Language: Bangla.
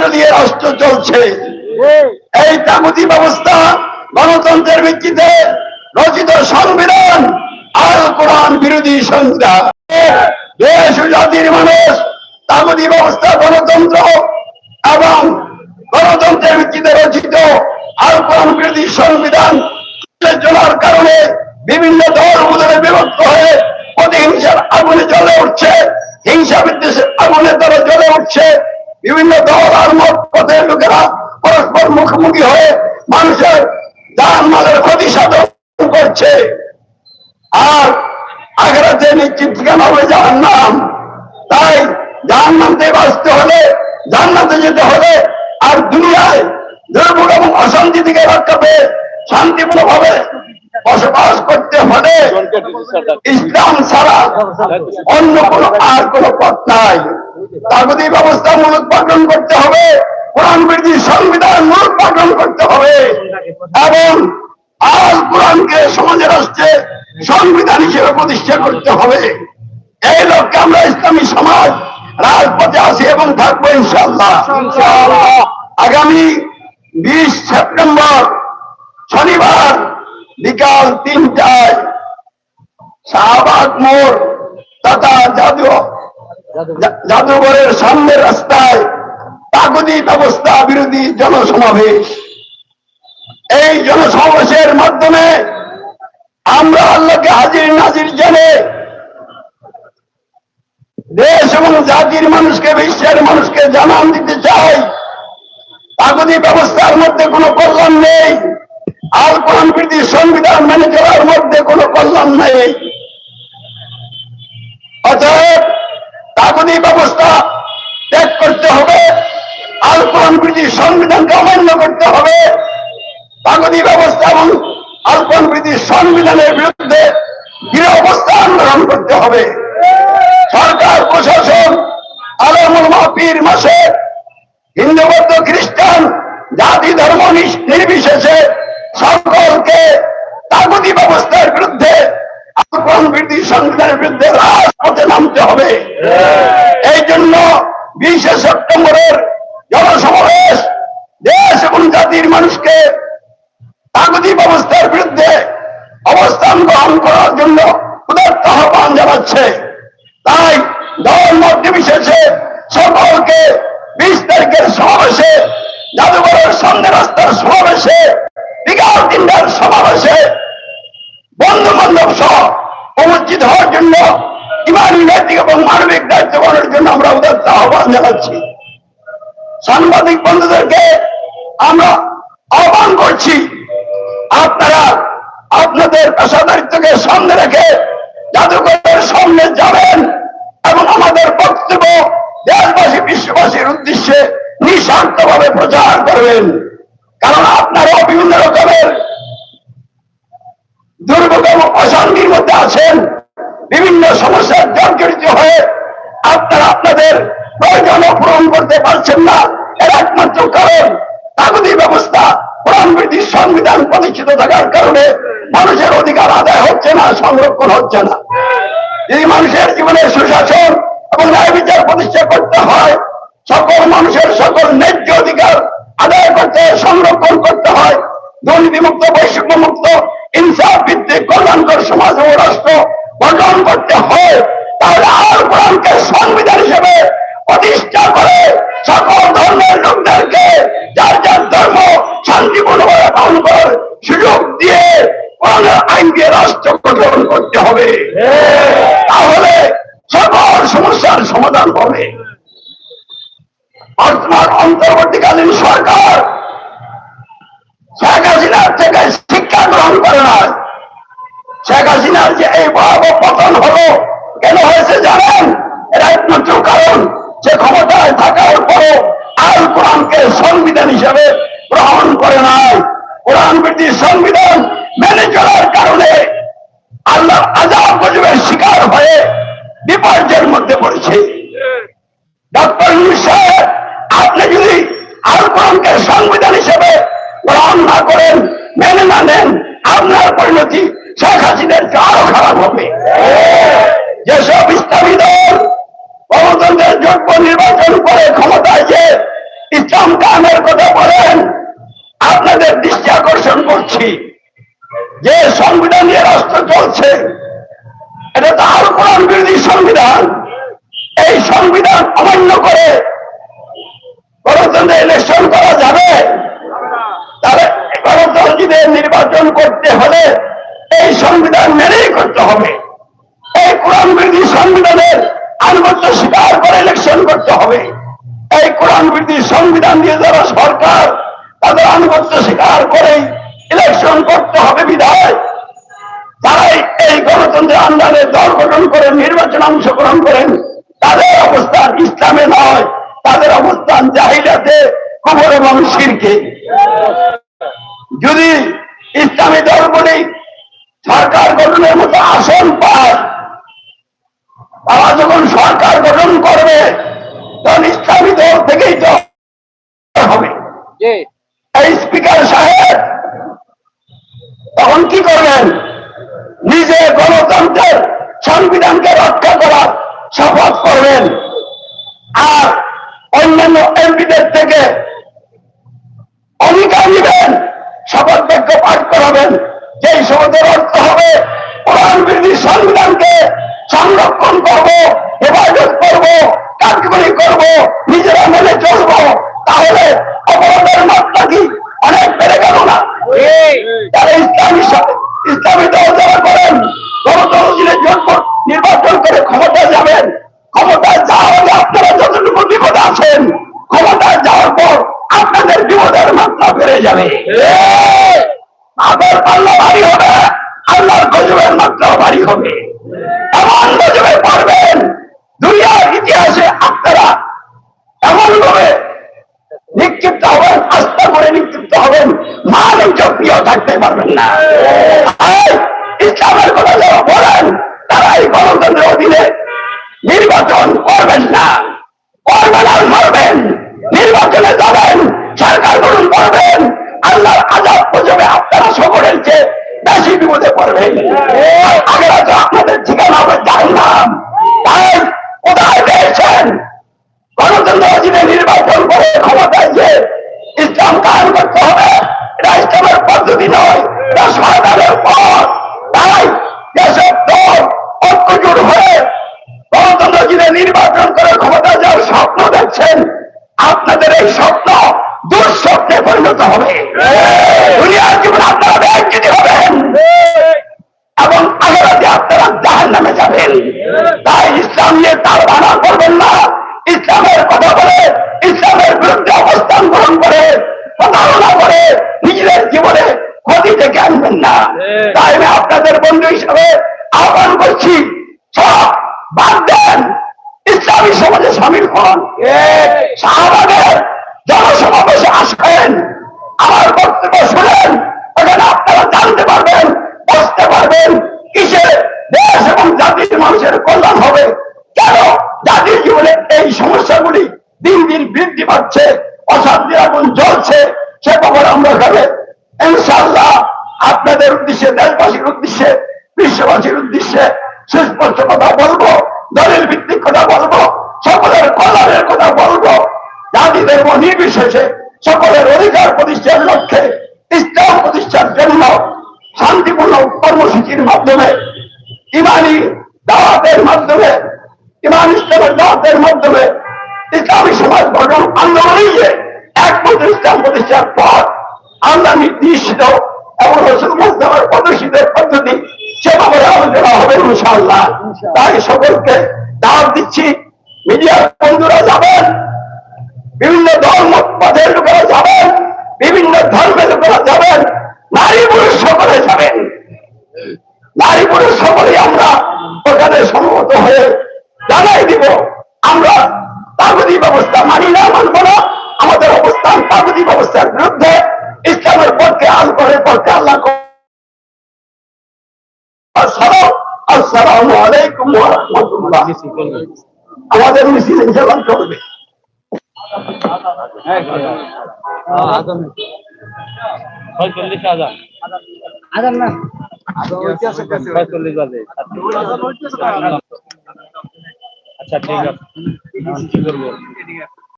মন্ত্র দিয়ে রাষ্ট্র চলছে। এই। তাগুতি ব্যবস্থা গণতন্ত্রের ভিত্তিতে রচিত সংবিধান আল কোরআন বিরোধী সংবিধান দেশ জাতির মানুষ তাগুতি ব্যবস্থা গণতন্ত্র এবং গণতন্ত্রের ভিত্তিতে রচিত আল কোরআন বিরোধী সংবিধান চলার কারণে বিভিন্ন দল বদলে বিভক্ত হয়ে প্রতিহিংসার আগুনে জ্বলে উঠছে। হিংসা বিদ্বেষের আগুনে তারা জ্বলে উঠছে। বিভিন্ন দল পরস্পর মুখোমুখি হয়ে মানুষের যান মালের ক্ষতি সাধন করছে। আর আগ্রাতে নিশ্চিত ঠিকানা হবে যার নাম, তাই যার নামতে বাঁচতে হলে, জান্নাতে যেতে হবে আর দুনিয়ায় দুর্ভোগ এবং অশান্তি থেকে রক্ষা পেয়ে শান্তিপূর্ণ ভাবে বসবাস করতে হলে ইসলাম ছাড়া অন্য কোন আর কোন পথ নাই। তাগতি ব্যবস্থা মূলোৎপাদন করতে হবে। কোরআন বিরোধী সংবিধান মূলোৎপাদন করতে হবে। এবং আল কোরআনকে সমাজে রাষ্ট্রে সংবিধান হিসেবে প্রতিষ্ঠা করতে হবে। এই লক্ষ্যে আমরা ইসলামী সমাজ রাজপথে আছি এবং থাকব ইনশাল্লাহ আগামী বিশ সেপ্টেম্বর শনিবার বিকাল তিনটায় শাহবাগ মোড় তথা জাদু জাদুঘরের সামনের রাস্তায় তাগুদি ব্যবস্থা বিরোধী জনসমাবেশ। এই জনসমাবেশের মাধ্যমে আমরা আল্লাহকে হাজির নাজির জেনে দেশ এবং জাতির মানুষকে, বিশ্বের মানুষকে জানান দিতে চাই। তাগুদি ব্যবস্থার মধ্যে কোনো কল্যাণ নেই। আল কোরআন বিরোধী সংবিধান মেনে চলার মধ্যে কোনো কল্যাণ নেই। অতএব তাগুদি ব্যবস্থা ত্যাগ করতে হবে। আল কোরআন সংবিধানকে অমান্য করতে হবে। তাগুদি ব্যবস্থা এবং আল কোরআন সংবিধানের বিরুদ্ধে দৃঢ় অবস্থান গ্রহণ করতে হবে। সরকার প্রশাসন আলমুল মাহপির মাসে হিন্দু বৌদ্ধ খ্রিস্টান জাতি ধর্ম নির্বিশেষে সকলকে তাগুদি ব্যবস্থার বিরুদ্ধে আক্রমণ বিরোধী সংবিধানের বিরুদ্ধে রাজপথে নামতে হবে। এই জন্য বিশে সেপ্টেম্বরের জনসমাবেশ দেশ এবং জাতির মানুষকে তাগুদি ব্যবস্থার বিরুদ্ধে অবস্থান গ্রহণ করার জন্য উদাত্ত আহ্বান জানাচ্ছে। তাই দল মত নির্বিশেষে সকলকে বিশ তারিখের সমাবেশে, জাদুঘরের সামনে রাস্তার সমাবেশে, বিকাল তিনটার সমাবেশে বন্ধু বান্ধব সহ উপস্থিত হওয়ার জন্য ইমানি নৈতিক এবং মানবিক দায়িত্ব পালনের জন্য আমরা উদাত্ত আহ্বান জানাচ্ছি। সাংবাদিক বন্ধুদেরকে আমরা আহ্বান করছি, আপনারা আপনাদের পেশাদারিত্বকে সামনে রেখে জাদুঘরের সামনে যাবেন এবং আমাদের বক্তব্য দেশবাসী, বিশ্ববাসীর উদ্দেশ্যে নিঃস্বার্থভাবে প্রচার করবেন। কারণ আপনারাও বিভিন্ন রকমের দুর্ভোগ এবং অশান্তির মধ্যে আছেন, বিভিন্ন সমস্যার জর্জরিত হয়ে আপনারা আপনাদের প্রয়োজন পূরণ করতে পারছেন না। এর একমাত্র কারণ কাগজি ব্যবস্থা প্রাণবৃদ্ধির সংবিধান প্রতিষ্ঠিত থাকার কারণে মানুষের অধিকার আদায় হচ্ছে না, সংরক্ষণ হচ্ছে না। যদি মানুষের জীবনে সুশাসন এবং ন্যায় বিচার প্রতিষ্ঠা করতে হয়। সকল মানুষের সকল ন্যায্য অধিকার আদায় করতে, সংরক্ষণ করতে হয়। দুর্নীতিমুক্ত বৈষম্য মুক্ত ইনসাফ ভিত্তিক, কল্যাণকর সমাজ ও রাষ্ট্র গঠন করতে হয়। তাহলে আল কোরআনকে সংবিধান হিসেবে প্রতিষ্ঠা করে সকল ধর্মের লোকদেরকে যার যার ধর্ম শান্তিপূর্ণভাবে পালন করার সুযোগ দিয়ে কোরআনের আইন দিয়ে রাষ্ট্র গঠন করতে হবে। তাহলে সকল সমস্যার সমাধান হবে। বর্তমান অন্তর্বর্তীকালীন সরকার শেখ হাসিনার থেকে শিক্ষা গ্রহণ করে না শেখ হাসিনার যে এই ভয়াবহ পতন হলো, কেন হয়েছে জানেন? এর একমাত্র কারণ সে ক্ষমতায় থাকার পরও আল কোরআনকে সংবিধান হিসেবে গ্রহণ করে নাই। কোরআন বিরোধী সংবিধান মেনে চলার কারণে আল্লাহ আজাব গজবের শিকার হয়ে বিপর্যয়ের মধ্যে পড়েছে। ডক্টর সাহেব, আপনি যদি আল কোরআনকে সংবিধান হিসেবে গ্রহণ না করেন, মেনে না নেন, আপনার পরিণতি শেখ হাসিনার আরও খারাপ হবে। যেসব ইসলামী দল গণতন্ত্রের যোগ্য নির্বাচন করে রাষ্ট্র চলছে। এটা তো আরও কোরআন বিরোধী সংবিধান। এই সংবিধান অমান্য করে গণতন্ত্রে ইলেকশন করা যাবে। তাহলে গণতন্ত্রীদের নির্বাচন করতে হলে এই সংবিধান মেনেই করতে হবে। এই কোরআন বিরোধী সংবিধানের আনুগত্য স্বীকার করে ইলেকশন করতে হবে। এই কোরআন বিরোধী সংবিধান দিয়ে যারা সরকার, তাদের আনুগত্য স্বীকার করে ইলেকশন করতে হবে বিধায়। আন্দোলনে দল গঠন করে নির্বাচনে অংশগ্রহণ করেন তাদের অবস্থান ইসলামে নয় তাদের অবস্থান জাহিলাতে কবর এবং শিরকে। যদি ইসলামী দলগুলি সরকার গঠনের মতো আসন পায় তারা যখন সরকার গঠন করবে তখন ইসলামী দল থেকেই তো হবে। এই স্পিকার সাহেব তখন কি করবেন? নিজে গণতন্ত্রের সংবিধানকে রক্ষা করার শপথ করবেন। আর অন্যান্য এমপিদের থেকে অধিকার নেবেন শপথ বাক্য পাঠ করাবেন। যেই শপথের অর্থ হবে কোরআন বিরোধী সংবিধানকে সংরক্ষণ করব হেফাজত করব কার্যকরী করব নিজেরা মেনে চলবো। তাহলে অপরাধের মাত্রা কি? অনেক বেড়ে গেল না? ইসলামী ইসলামী দল যারা করেন গণতন্ত্রের জন্য ক্ষমতায় যাবেন। ক্ষমতায় যাওয়ার আগে আপনারা যতটুকু বিপদে আছেন, ক্ষমতায় যাওয়ার পর আপনাদের বিপদের মাত্রা বেড়ে যাবে। আবার পাল্লা বাড়ি হবে, আল্লাহর গজবের মাত্রা বাড়ি হবে। এমন গজবে পড়বেন, দুনিয়ার ইতিহাসে আপনারা এমন ভাবে নিক্ষিপ্ত হবেন, আস্থা করে নিক্ষিপ্ত হবেন, মানব প্রিয় থাকতে পারবেন না। ইসলামের কথা যারা বলেন তারা এই গণতন্ত্রের অধীনে নির্বাচন করবেন না। করবেন আর মারবেন। নির্বাচনে যাবেন, সরকার গ্রহণ করবেন। আল্লাহর আজাব পর্যবে আপনারা সকলের চেয়ে বেশি বিপদে পড়বেন। আগেরা তো আপনাদের ঠিকানা হবে জানলাম তাই কোথায় পেয়েছেন? গণতন্ত্র অধীনে নির্বাচন করে ক্ষমতায় যে ইসলাম কায়ন করতে হবে। এটা ইসলামের পদ্ধতি নয়, এটা সরকারের পথ। তাই দেশের দল হয়ে গণতন্ত্র অধীনে নির্বাচন করে ক্ষমতা যাওয়ার স্বপ্ন দেখছেন আপনাদের এই স্বপ্ন দুঃস্বপ্নে পরিণত হবে। দুনিয়ার জীবন আপনারা ব্যাংকিত হবেন। এবং আগামীতে আপনারা জাহান নামে যাবেন। তাই ইসলাম নিয়ে তার বানা করবেন না। ইসলামের কথা বলে ইসলামের বিরুদ্ধে অবস্থান গ্রহণ করে প্রতারণা করে নিজেদের জীবনে ক্ষতি থেকে আনবেন না। তাই আমি আপনাদের বন্ধু হিসাবে আহ্বান করছি সব বাদ দেন। ইসলামী সমাজে সামিল হন। শাহবাগের জনসমাবেশে আসেন আমার বক্তব্য শুনেন। ওখানে আপনারা জানতে পারবেন বুঝতে পারবেন কিসে দেশ এবং জাতির মানুষের কল্যাণ হবে। কেন জাতির জীবনে এই সমস্যাগুলি দিন দিন বৃদ্ধি পাচ্ছে অশান্তি আগুন জ্বলছে সে খবর আমরা খাবে। ইনশাল্লাহ আপনাদের উদ্দেশ্যে দেশবাসীর উদ্দেশ্যে বিশ্ববাসীর উদ্দেশ্যে সুস্পষ্ট কথা বলব। দলের ভিত্তিক কথা বলব। সকলের কল্যাণের কথা বলব। জাতি ধর্ম নির্বিশেষে সকলের অধিকার প্রতিষ্ঠার লক্ষ্যে ইসলাম প্রতিষ্ঠার জন্য শান্তিপূর্ণ কর্মসূচির মাধ্যমে, ইমানি দাওয়াতের মাধ্যমে, ইমান ইসলামের দাওয়াতের মাধ্যমে ইসলামী সমাজ গঠন আন্দোলনেই যে একমাত্র ইসলাম প্রতিষ্ঠার পর আল্লাহ নির্দিষ্ট এবং রসুল মুস্তাফার প্রদর্শিতের পদ্ধতি সে দেওয়া হবে ইনশাআল্লাহ। তাই সকলকে দাওয়াত দিচ্ছি মিডিয়ার বন্ধুরা যাবেন বিভিন্ন ধর্ম পথের লোকেরা যাবেন বিভিন্ন ধর্মের লোকেরা যাবেন নারী পুরুষ সকলে যাবেন। নারী পুরুষ সকলে আমাদের মিছিল ইনশাআল্লাহ চলবে ছয়চল্লিশ হাজার। আদান না আচ্ছা ঠিক আছে। কি করব